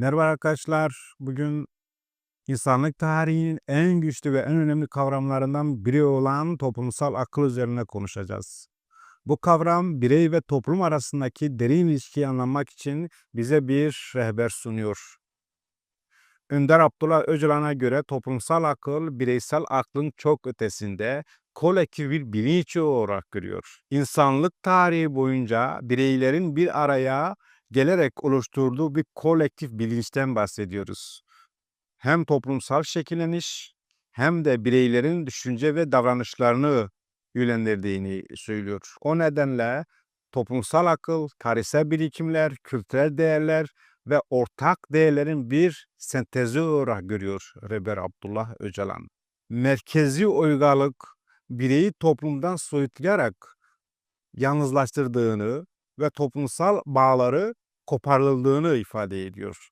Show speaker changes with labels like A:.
A: Merhaba arkadaşlar. Bugün insanlık tarihinin en güçlü ve en önemli kavramlarından biri olan toplumsal akıl üzerine konuşacağız. Bu kavram birey ve toplum arasındaki derin ilişkiyi anlamak için bize bir rehber sunuyor. Önder Abdullah Öcalan'a göre toplumsal akıl bireysel aklın çok ötesinde kolektif bir bilinç olarak görüyor. İnsanlık tarihi boyunca bireylerin bir araya gelerek oluşturduğu bir kolektif bilinçten bahsediyoruz. Hem toplumsal şekilleniş hem de bireylerin düşünce ve davranışlarını yönlendirdiğini söylüyor. O nedenle toplumsal akıl, tarihsel birikimler, kültürel değerler ve ortak değerlerin bir sentezi olarak görüyor Reber Abdullah Öcalan. Merkezi uygarlık bireyi toplumdan soyutlayarak yalnızlaştırdığını ve toplumsal bağları koparıldığını ifade ediyor.